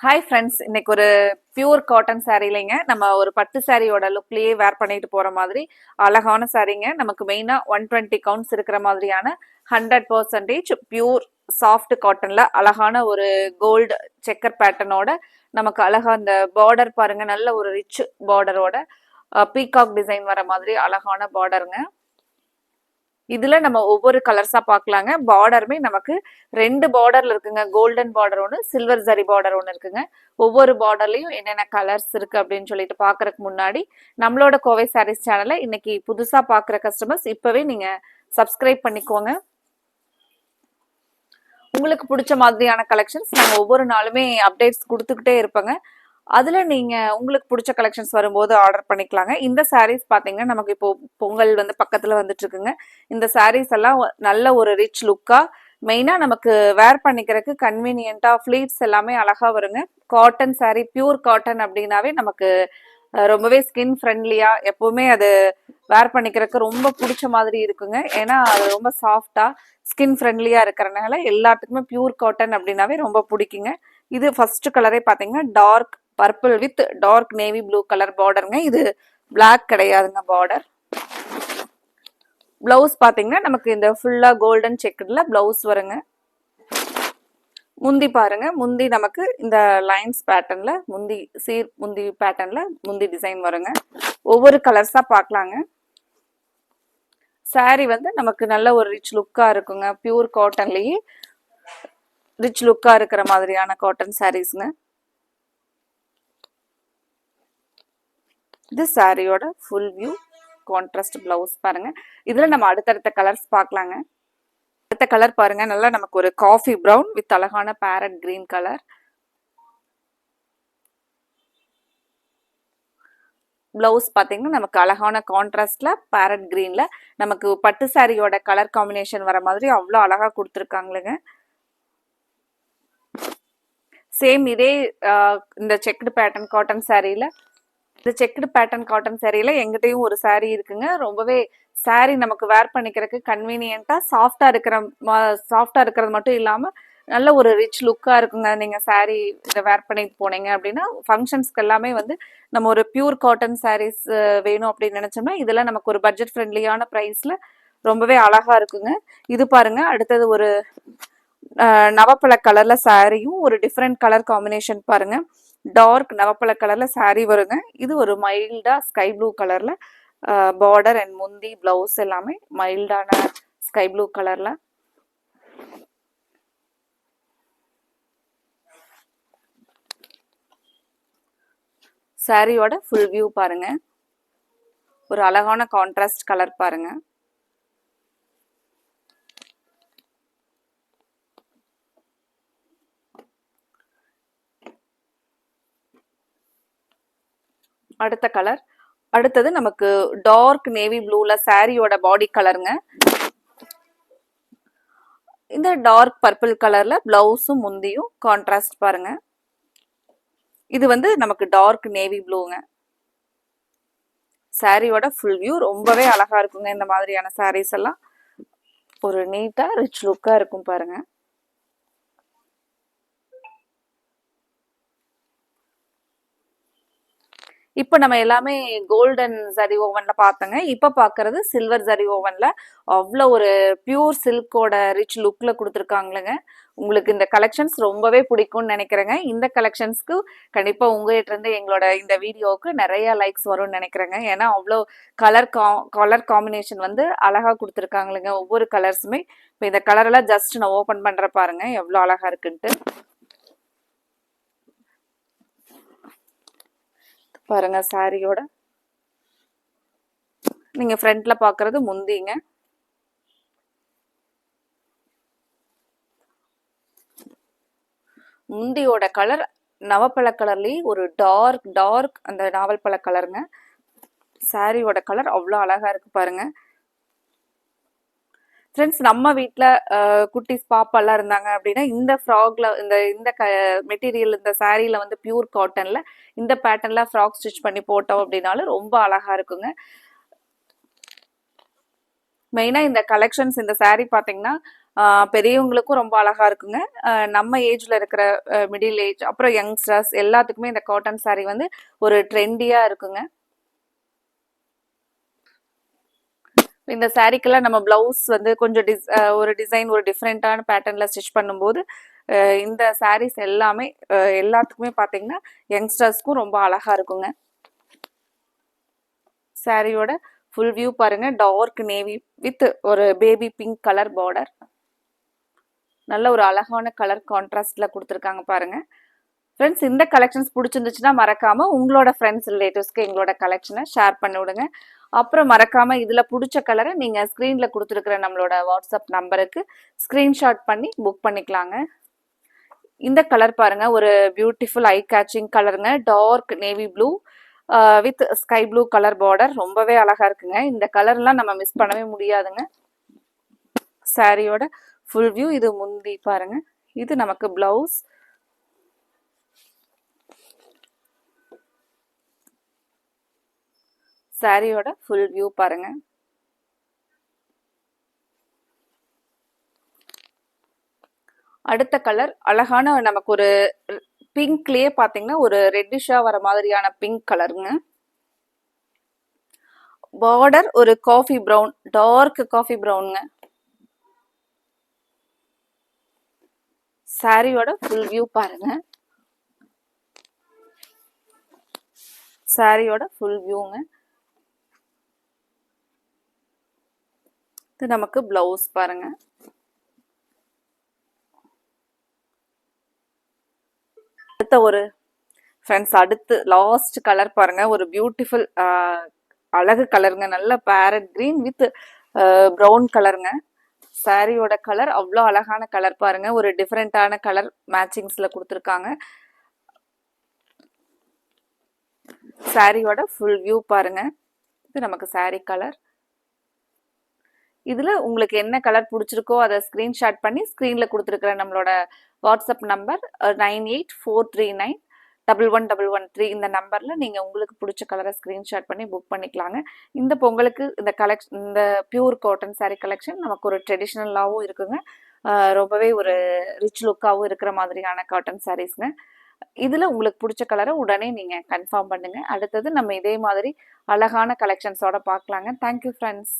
Hi friends இன்னைக்கு ஒரு pure cotton சாரீலைங்க நம்ம ஒரு பட்டு சாரியோட லுக்லேயே வேர் பண்ணிட்டு போற மாதிரி அழகான சாரீங்க நமக்கு மெயினாக ஒன் டுவெண்ட்டி கவுண்ட்ஸ் இருக்கிற மாதிரியான ஹண்ட்ரட் பர்சன்டேஜ் பியூர் சாஃப்ட் காட்டன்ல அழகான ஒரு கோல்டு செக்கர் பேட்டர்னோட நமக்கு அழகா அந்த பார்டர் பாருங்க. நல்ல ஒரு ரிச் பார்டரோட பீகாக் டிசைன் வர மாதிரி அழகான பார்டருங்க இதுல நம்ம ஒவ்வொரு கலர்ஸா பார்க்கலாங்க. பார்டருமே நமக்கு ரெண்டு பார்டர்ல இருக்குங்க. கோல்டன் பார்டர் ஒன்று சில்வர் ஜரி பார்டர் ஒன்று இருக்குங்க. ஒவ்வொரு பார்டர்லயும் என்னென்ன கலர்ஸ் இருக்கு அப்படின்னு சொல்லிட்டு பாக்குறதுக்கு முன்னாடி நம்மளோட கோவை சாரீஸ் சேனலை இன்னைக்கு புதுசா பாக்குற கஸ்டமர்ஸ் இப்பவே நீங்க சப்ஸ்கிரைப் பண்ணிக்கோங்க. உங்களுக்கு பிடிச்ச மாதிரியான கலெக்ஷன்ஸ் நாங்க ஒவ்வொரு நாளுமே அப்டேட்ஸ் கொடுத்துக்கிட்டே இருப்பேங்க. அதில் நீங்கள் உங்களுக்கு பிடிச்ச கலெக்ஷன்ஸ் வரும்போது ஆர்டர் பண்ணிக்கலாங்க. இந்த சாரீஸ் பார்த்தீங்கன்னா நமக்கு இப்போ பொங்கல் வந்து பக்கத்தில் வந்துட்டுருக்குங்க. இந்த சாரீஸ் எல்லாம் நல்ல ஒரு ரிச் லுக்காக மெயினாக நமக்கு வேர் பண்ணிக்கிறதுக்கு கன்வீனியண்ட்டாக ஃப்ளீட்ஸ் எல்லாமே அழகாக வருங்க. காட்டன் சாரீ பியூர் காட்டன் அப்படின்னாவே நமக்கு ரொம்பவே ஸ்கின் ஃப்ரெண்ட்லியாக எப்போவுமே அது வேர் பண்ணிக்கிறதுக்கு ரொம்ப பிடிச்ச மாதிரி இருக்குங்க. ஏன்னா அது ரொம்ப சாஃப்டாக ஸ்கின் ஃப்ரெண்ட்லியாக இருக்கிறனால எல்லாத்துக்குமே பியூர் காட்டன் அப்படின்னாவே ரொம்ப பிடிக்குங்க. இது ஃபர்ஸ்ட் கலரே பார்த்தீங்கன்னா dark purple with dark navy blue colour பார்டருங்க. இது பிளாக் கிடையாதுங்க பார்டர். பிளவுஸ் பார்த்தீங்கன்னா நமக்கு இந்த ஃபுல்லாக கோல்டன் செக்குடில் பிளவுஸ் வருங்க. முந்தி பாருங்க. முந்தி நமக்கு இந்த லைன்ஸ் பேட்டர்னில் முந்தி சீர் முந்தி பேட்டர்ன்ல முந்தி டிசைன் வருங்க. ஒவ்வொரு கலர்ஸா பார்க்கலாங்க. Saree வந்து நமக்கு நல்ல ஒரு ரிச் லுக்கா இருக்குங்க. பியூர் காட்டன்லயே ரிச் லுக்கா இருக்கிற மாதிரியான காட்டன் சாரீஸ்ங்க இது சாரியோட ஃபுல் வியூ கான்ட்ராஸ்ட் பிளவுஸ் பாருங்க. இதுல நம்ம அடுத்தடுத்த கலர்ஸ் பார்க்கலாங்க. அடுத்த கலர் பாருங்க. நல்லா நமக்கு ஒரு காஃபி ப்ரௌன் வித் அழகான பேரட் கிரீன் கலர் பிளவுஸ் பார்த்தீங்கன்னா நமக்கு அழகான கான்ட்ராஸ்ட்ல பேரட் கிரீன்ல நமக்கு பட்டு சாரியோட கலர் காம்பினேஷன் வர மாதிரி அவ்வளோ அழகா கொடுத்துருக்காங்களுங்க சேம் இதே இந்த செக்குடு பேட்டர்ன் காட்டன் சாரியில இந்த செக்குடு பேட்டர்ன் காட்டன் சேரீல எங்கிட்டையும் ஒரு சாரீ இருக்குங்க. ரொம்பவே சாரீ நமக்கு வேர் பண்ணிக்கிறதுக்கு கன்வீனியன்ட்டா சாஃப்டா இருக்கிற சாஃப்டா இருக்கிறது மட்டும் இல்லாம நல்ல ஒரு ரிச் லுக்கா இருக்குங்க. நீங்க சாரீ இதை வேர் பண்ணிட்டு போனீங்க அப்படின்னா ஃபங்க்ஷன்ஸ்க்கு எல்லாமே வந்து நம்ம ஒரு பியூர் காட்டன் சாரீஸ் வேணும் அப்படின்னு நினைச்சோம்னா இதெல்லாம் நமக்கு ஒரு பட்ஜெட் ஃப்ரெண்ட்லியான ப்ரைஸ்ல ரொம்பவே அழகா இருக்குங்க. இது பாருங்க அடுத்தது ஒரு நவப்பழ கலர்ல சாரியும் ஒரு டிஃப்ரெண்ட் கலர் காம்பினேஷன் பாருங்க. டார்க் நவப்பழ கலர்ல saree வருங்க. இது ஒரு மைல்டா ஸ்கை ப்ளூ கலர்ல பார்டர் அண்ட் முந்தி பிளவுஸ் எல்லாமே மைல்டான ஸ்கை ப்ளூ கலர்ல சாரியோட ஃபுல் வியூ பாருங்க. ஒரு அழகான கான்ட்ராஸ்ட் கலர் பாருங்க. அடுத்த கலர் அடுத்தது நமக்கு டார்க் நேவி ப்ளூல சாரியோட பாடி கலருங்க இந்த டார்க் பர்பிள் கலர்ல பிளவுஸும் முந்தியும் கான்ட்ராஸ்ட் பாருங்க. இது வந்து நமக்கு டார்க் நேவி ப்ளூங்க சாரியோட ஃபுல் வியூ ரொம்பவே அழகா இருக்குங்க இந்த மாதிரியான சாரீஸ் எல்லாம். ஒரு நீட்டா ரிச் லுக்கா இருக்கும் பாருங்க. இப்போ நம்ம எல்லாமே கோல்டன் ஜரி ஓவனில் பார்த்தோங்க. இப்போ பார்க்குறது சில்வர் ஜரி ஓவனில் அவ்வளோ ஒரு பியூர் சில்கோட ரிச் லுக்கில் கொடுத்துருக்காங்களுங்க உங்களுக்கு இந்த கலெக்ஷன்ஸ் ரொம்பவே பிடிக்கும்னு நினைக்கிறேங்க. இந்த கலெக்ஷன்ஸ்க்கு கண்டிப்பாக உங்கள்கிட்டருந்து எங்களோட இந்த வீடியோவுக்கு நிறைய லைக்ஸ் வரும்னு நினைக்கிறேங்க. ஏன்னா அவ்வளோ கலர் கா கலர் காம்பினேஷன் வந்து அழகாக கொடுத்துருக்காங்களுங்க ஒவ்வொரு கலர்ஸுமே இப்போ இந்த கலரெல்லாம் ஜஸ்ட் நான் ஓப்பன் பண்ணுற பாருங்கள் எவ்வளோ அழகாக இருக்குன்ட்டு. பாருங்க சாரியோட. நீங்க ஃப்ரண்ட்ல பாக்குறது முந்திங்க. முந்தியோட கலர் நவப்பழ கலர்லயே ஒரு டார்க் டார்க் அந்த நாவல் பழ கலருங்க சாரியோட கலர் அவ்வளோ அழகா இருக்கு பாருங்க. ஃப்ரெண்ட்ஸ் நம்ம வீட்டில் குட்டிஸ் பாப்பாலாம் இருந்தாங்க அப்படின்னா இந்த ஃப்ராக்ல இந்த இந்த க மெட்டீரியல் இந்த சாரியில் வந்து பியூர் காட்டனில் இந்த பேட்டர்னில் ஃப்ராக் ஸ்டிச் பண்ணி போட்டோம் அப்படின்னாலும் ரொம்ப அழகாக இருக்குங்க. மெயினாக இந்த கலெக்ஷன்ஸ் இந்த சாரீ பார்த்தீங்கன்னா பெரியவங்களுக்கும் ரொம்ப அழகாக இருக்குங்க. நம்ம ஏஜில் இருக்கிற மிடில் ஏஜ் அப்புறம் யங்ஸ்டர்ஸ் எல்லாத்துக்குமே இந்த காட்டன் சாரீ வந்து ஒரு ட்ரெண்டியாக இருக்குங்க. இந்த சாரீக்கெல்லாம் நம்ம பிளவுஸ் வந்து கொஞ்சம் டிஸ் ஒரு டிசைன் ஒரு டிஃப்ரெண்ட்டான பேட்டர்ன்ல ஸ்டிச் பண்ணும்போது இந்த சாரீஸ் எல்லாமே எல்லாத்துக்குமே பார்த்தீங்கன்னா யங்ஸ்டர்ஸ்க்கும் ரொம்ப அழகா இருக்குங்க. சாரியோட ஃபுல் வியூ பாருங்க. டார்க் நேவி வித் ஒரு பேபி பிங்க் கலர் பார்டர் நல்ல ஒரு அழகான கலர் கான்ட்ராஸ்ட்ல கொடுத்துருக்காங்க பாருங்க. ஃப்ரெண்ட்ஸ் இந்த கலெக்ஷன்ஸ் பிடிச்சிருந்துச்சுன்னா மறக்காமல் உங்களோட ஃப்ரெண்ட்ஸ் ரிலேட்டிவ்ஸ்க்கு எங்களோட கலெக்ஷனை ஷேர் பண்ணி விடுங்க. அப்புறம் மறக்காமல் இதில் பிடிச்ச கலரை நீங்கள் ஸ்க்ரீனில் கொடுத்துருக்குற நம்மளோட வாட்ஸ்அப் நம்பருக்கு ஸ்க்ரீன்ஷாட் பண்ணி புக் பண்ணிக்கலாங்க. இந்த கலர் பாருங்க ஒரு பியூட்டிஃபுல் ஐ கேச்சிங் கலருங்க dark navy blue with sky blue colour border ரொம்பவே அழகா இருக்குங்க. இந்த கலர்லாம் நம்ம மிஸ் பண்ணவே முடியாதுங்க. சாரியோட ஃபுல் வியூ இது முந்தி பாருங்க. இது நமக்கு பிளவுஸ் சாரியோட ஃபுல் வியூ பாருங்க. அடுத்த கலர் அழகான நமக்கு ஒரு பிங்க்லேயே பார்த்தீங்கன்னா ஒரு ரெட்டிஷாக வர மாதிரியான பிங்க் கலருங்க பார்டர் ஒரு காஃபி ப்ரௌன் டார்க் காஃபி ப்ரௌனுங்க சாரியோட ஃபுல் வியூ பாருங்க. சாரியோட ஃபுல் வியூங்க இது நமக்கு பிளவுஸ் பாருங்க. அடுத்த ஒரு ஃப்ரெண்ட்ஸ் அடுத்து லாஸ்ட் கலர் பாருங்க. ஒரு பியூட்டிஃபுல் அழகு கலருங்க நல்ல பேரட் கிரீன் வித் ப்ரௌன் கலருங்க சாரியோட கலர் அவ்வளோ அழகான கலர் பாருங்க. ஒரு டிஃப்ரெண்டான கலர் மேட்சிங்ஸ்ல கொடுத்துருக்காங்க. சாரியோட ஃபுல் வியூ பாருங்க. இது நமக்கு சாரி கலர் இதில் உங்களுக்கு என்ன கலர் பிடிச்சிருக்கோ அதை ஸ்க்ரீன்ஷாட் பண்ணி ஸ்க்ரீனில் கொடுத்துருக்குற நம்மளோட WhatsApp number nine eight four three nine double one double one three இந்த நம்பரில் நீங்கள் உங்களுக்கு பிடிச்ச கலரை ஸ்க்ரீன்ஷாட் பண்ணி புக் பண்ணிக்கலாங்க. இந்த பொங்கலுக்கு இந்த கலெக்ஷன் இந்த பியூர் காட்டன் சாரீ கலெக்ஷன் நமக்கு ஒரு ட்ரெடிஷ்னலாகவும் இருக்குங்க. ரொம்பவே ஒரு ரிச் லுக்காகவும் இருக்கிற மாதிரியான காட்டன் சாரீஸ்ங்க இதில் உங்களுக்கு பிடிச்ச கலரை உடனே நீங்கள் கன்ஃபார்ம் பண்ணுங்கள் அடுத்தது நம்ம இதே மாதிரி அழகான கலெக்ஷன்ஸோட பார்க்கலாங்க. Thank you friends